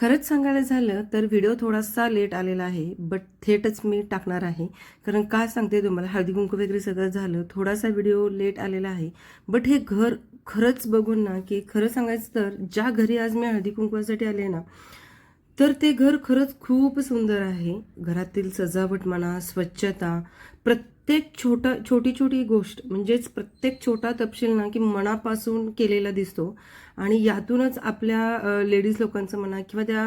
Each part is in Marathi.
खरंच सांगायला झालं तर व्हिडिओ थोडासा लेट आलेला आहे बट थेटच मी टाकणार आहे. कारण काय सांगते तुम्हाला हळदी कुंकू वगैरे सगळं झालं थोडासा व्हिडिओ लेट आलेला आहे. बट हे घर खरंच बघून ना की खरं सांगायचं तर ज्या घरी आज मी हळदी कुंकवासाठी आले ना तर ते घर खरंच खूप सुंदर आहे. घरातील सजावट म्हणा स्वच्छता प्रत्येक छोटा छोटी छोटी गोष्ट म्हणजेच प्रत्येक छोटा तपशील ना की मनापासून केलेला दिसतो. आणि यातूनच आपल्या लेडीज लोकांचं म्हणा किंवा त्या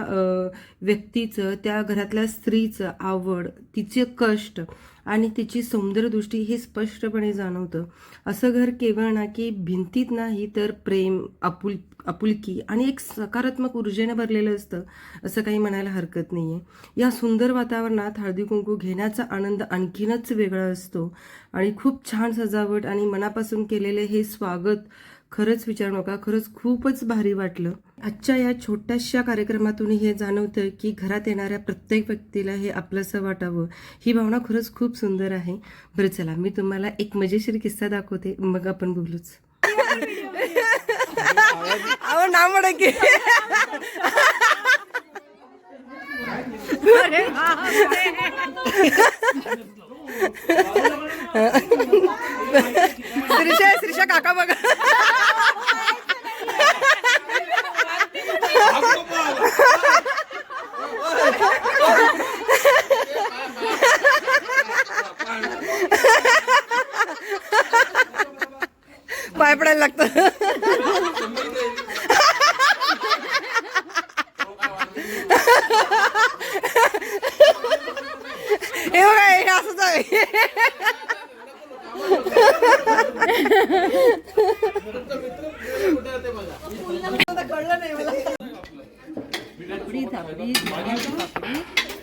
व्यक्तीचं त्या घरातल्या स्त्रीचं आवड तिचे कष्ट आणि तिची सौंदर्यदृष्टी हे स्पष्टपणे जाणवतं. असं घर केवळ ना की भिंतीत नाही तर प्रेम आपुल आपुलकी आणि एक सकारात्मक ऊर्जेने भरलेलं असतं असं काही म्हणायला हरकत नाही आहे या सुंदर वातावरणात हळदी कुंकू घेण्याचा आनंद आणखीनच वेगळा असतो आणि खूप छान सजावट आणि मनापासून केलेले हे स्वागत खरंच विचारू नका खरंच खूपच भारी वाटलं. आजच्या या छोट्याशा कार्यक्रमातून हे जाणवतं की घरात येणाऱ्या प्रत्येक व्यक्तीला हे आपलंसं वाटावं. ही भावना खरंच खूप सुंदर आहे. बरं चला मी तुम्हाला एक मजेशीर किस्सा दाखवते. मग आपण बोलूच. अहो ना म्हणा की. पाय पडायला लागतं. हे बघा हे असंच आहे. पापडी थापडी पापडी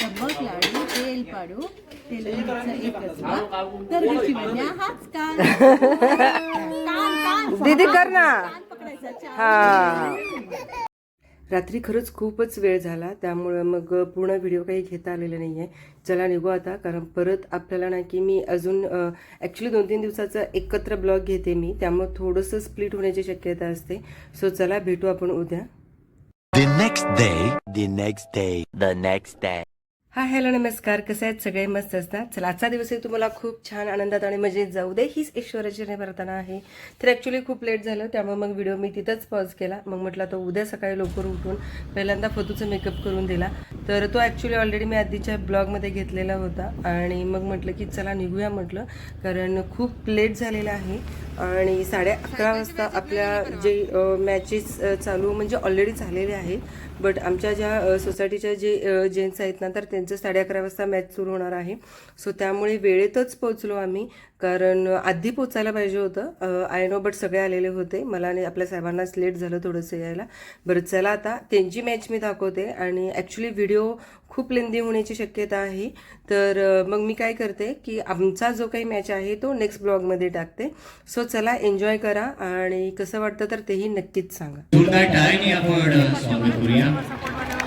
चम्मक लाडू तेल पाडू तेलाचा एक कसबा तर हाच कान दीदी कर ना. हा रात्री खरंच खूपच वेळ झाला त्यामुळं मग पूर्ण व्हिडिओ काही घेता आलेला नाही आहे चला निघू आता कारण परत आपल्याला ना की मी अजून ॲक्च्युली दोन तीन दिवसाचा एकत्र ब्लॉग घेते मी त्यामुळे थोडंसं स्प्लिट होण्याची शक्यता असते सो चला भेटू आपण उद्या The next day, the next day, the next day. हा हॅलो नमस्कार. कसे आहेत सगळे? मस्त असतात. चला आजचा दिवस आहे तुम्हाला खूप छान आनंदात आणि मजेत जाऊ दे. हीच ईश्वराची प्रार्थना आहे. तर ॲक्च्युली खूप लेट झालं त्यामुळे मग व्हिडिओ मी तिथंच पॉज केला. मग म्हटलं तर उद्या सकाळी लवकर उठून पहिल्यांदा फोटोचा मेकअप करून दिला. तर तो ॲक्च्युली ऑलरेडी मी आधीच्या ब्लॉगमध्ये घेतलेला होता. आणि मग म्हटलं की चला निघूया म्हटलं. कारण खूप लेट झालेलं आहे. आणि साडे अकरा वाजता आपल्या जे मॅचेस चालू म्हणजे ऑलरेडी झालेले आहेत. बट आमच्या ज्या सोसायटीच्या जे जेंट्स आहेत ना तर त्यांचं साडे अकरा वाजता मॅच सुरू होणार आहे. सो त्यामुळे वेळेतच पोचलो आम्ही. कारण आधी पोचायला पाहिजे होतं. आय नो बट सगळे आलेले होते. मला आणि आपल्या साहेबांनाच लेट झालं थोडंसं यायला. बरं चला आता त्यांची मॅच मी दाखवते. आणि ॲक्च्युली व्हिडिओ खूप लेंदी होण्याची शक्यता आहे. तर मग मी काय करते की आमचा जो काही मॅच आहे तो नेक्स्ट ब्लॉगमध्ये टाकते. सो चला एन्जॉय करा. आणि कसं वाटतं तर तेही नक्कीच सांगा.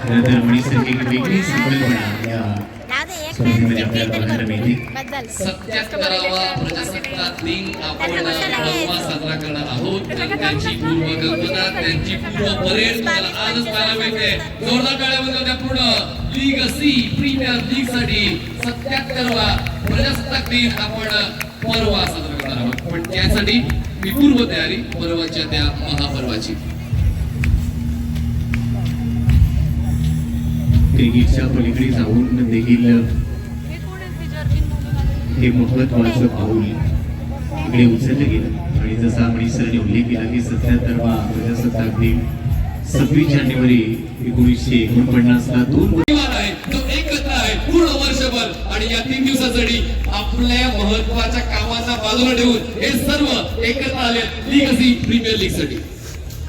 खरं तर वेगळी संकल्पना या स्पर्धेमध्ये आपल्याला बघायला मिळते सत्याहत्तरावा प्रजासत्ताक दिन आपण परवा साजरा करणार आहोत त्यांची पूर्वकल्पना त्यांची पूर्व परेड तुम्हाला आजच पाहायला मिळते जोरदार त्या पूर्ण लीग सी प्रीमियर लीगसाठी सत्याहत्तरवा प्रजासत्ताक दिन आपण परवा साजरा करणार आहोत. पण त्यासाठी मी पूर्व तयारी परवाच्या त्या महापर्वाची. क्रिकेटच्या पलीकडे जाऊन देखील हे महत्वाचं पाऊल इकडे उचललं गेलं. आणि जसा मणीसरांनी उल्लेख केला की सत्याहत्तरवा प्रजासत्ताक दिन सव्वीस जानेवारी एकोणीसशे एकोणपन्नासला दोन परिवार आहे जो एकत्र आहे पूर्ण वर्षभर. आणि या तीन दिवसासाठी आपल्या महत्त्वाच्या कामांना बाजूला ठेवून हे सर्व एकत्र आले लीग प्रीमियर लीगसाठी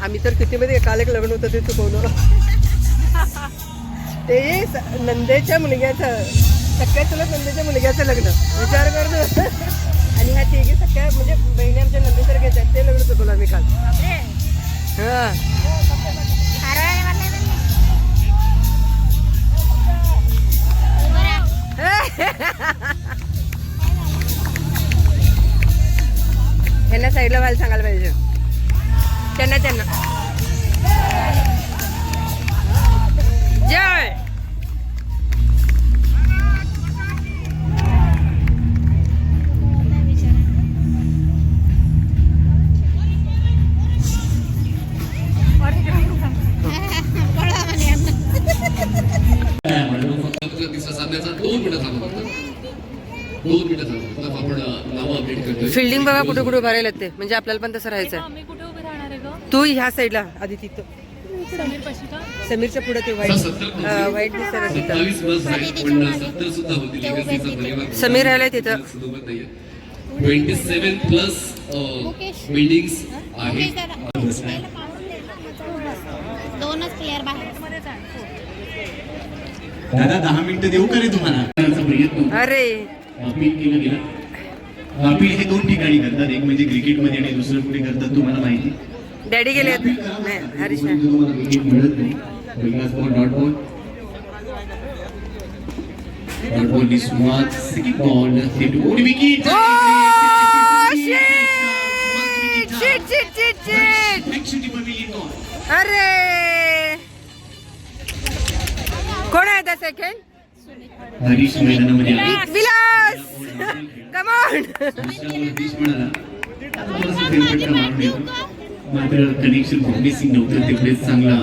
आम्ही तर कितीमध्ये काल एक लग्न होतं ते चुकवलं. ते नंदेच्या मुलग्याचं सख्या चुलत नंदेच्या मुलग्याचं लग्न. विचार करतो आणि ह्या तिघी सख्या म्हणजे बहिणी आमच्या नंदेसारख्याच आहेत ते लग्न चुकवलं आम्ही काल. हा. ह्यांना साईडला व्हायला सांगायला पाहिजे. त्यांना त्यांना. Jai. फिल्डिंग बघा कुठे कुठे उभारायला ते. म्हणजे आपल्याला पण तसं राहायचं तू ह्या साईडला आधी तिथं समीरच्या पुढे ते व्हाईट नव्हती. व्हाईट दिसत समीर राहिलाय तिथं. ट्वेंटी सेवन प्लस बिल्डिंग्स आहेत. दोनच प्लेअर बाहेर. दादा दहा मिनिटं देऊ का रे तुम्हाला? प्रयत्न अरे. अपील केलं गेलं. अपील हे दोन ठिकाणी करतात. एक म्हणजे क्रिकेटमध्ये आणि दुसरं कुठे करतात तुम्हाला माहिती? डॅडी गेले. नाही हरीश शिट अरे! कोण आहे त्या सेकंड हरीश मैदानामध्ये. विलास कमॉन मात्र कनेक्शन प्रॉमिसिंग नव्हतं तेवढेच चांगला.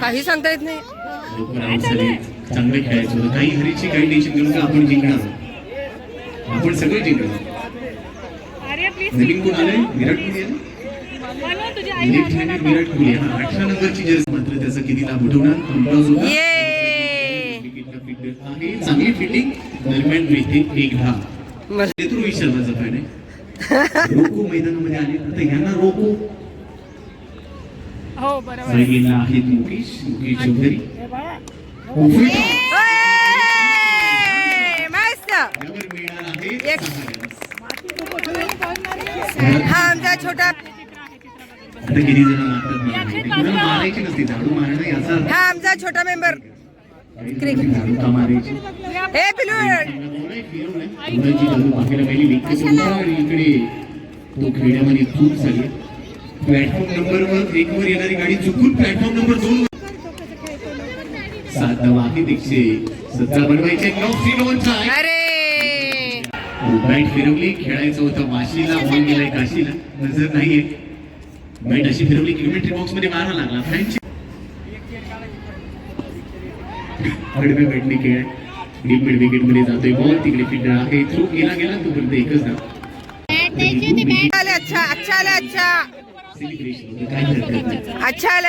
काही सांगता येत नाही. चांगलं खेळायचं होतं. काही हरीची काही टेन्शन घेऊन का आपण जिंकणार. आपण सगळे जिंकणार. नवीन कोण विराट कोहली आले विराट कोहली हा अठरा नंबरची जर्सी मात्र त्याचा किती लाभ उठवणार. चांगली फिटिंग दरम्यान मिळते एक धाव मला- ते तर रोहित शर्माचा फॅन आहे रोको मैदानामध्ये आले आता ह्यांना रोको हो बरोबर साईडला आहेत मुकेश मुकेश चौधरी. हा आमचा छोटा आता किती जण मारतात मारतात. कुणाला मारायची नसते झाडू मारणं याचा अर्थ हा आमचा छोटा मेंबर तो खेळण्यामध्ये खूप झाली प्लॅटफॉर्म नंबर वर एक वर येणारी गाडी चुकून प्लॅटफॉर्म नंबर दोन वर सात धावा आहेत एकशे सतरा बनवायचे नऊ थ्री वन अरे. बॅट फिरवली खेळायचं होतं वाशीला बॉल गेलाय काशीला. नजर नाहीये बॅट अशी फिरवली किलोमीटर बॉक्समध्ये मारा लागला. फॅनची आडव्या बॅटने खेळ. डीप मिड विकेटमध्ये जातोय. बॉल तिकडे फिल्डर आहे. थ्रू गेला गेला तोपर्यंत एकच धाव. अच्छा अच्छा अच्छा अच्छा.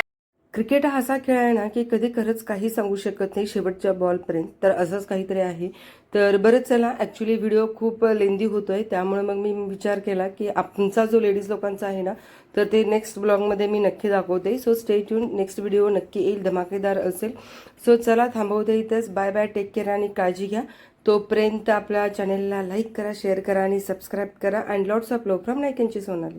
क्रिकेट हा असा खेळ आहे ना की कधी खरंच काही सांगू शकत नाही शेवटच्या बॉलपर्यंत. तर असंच काहीतरी आहे. तर बरंच चला ॲक्च्युली व्हिडिओ खूप लेंदी होतो आहे त्यामुळे मग मी विचार केला की आमचा जो लेडीज लोकांचा आहे ना तर ते नेक्स्ट ब्लॉगमध्ये मी नक्की दाखवते. So stay tune next video नक्की येईल धमाकेदार असेल. सो चला थांबवते इथंच. बाय बाय टेक केअर आणि काळजी घ्या. तोपर्यंत आपल्या चॅनेलला लाईक करा शेअर करा आणि सबस्क्राईब करा. And lots of love from नायकनची Sonali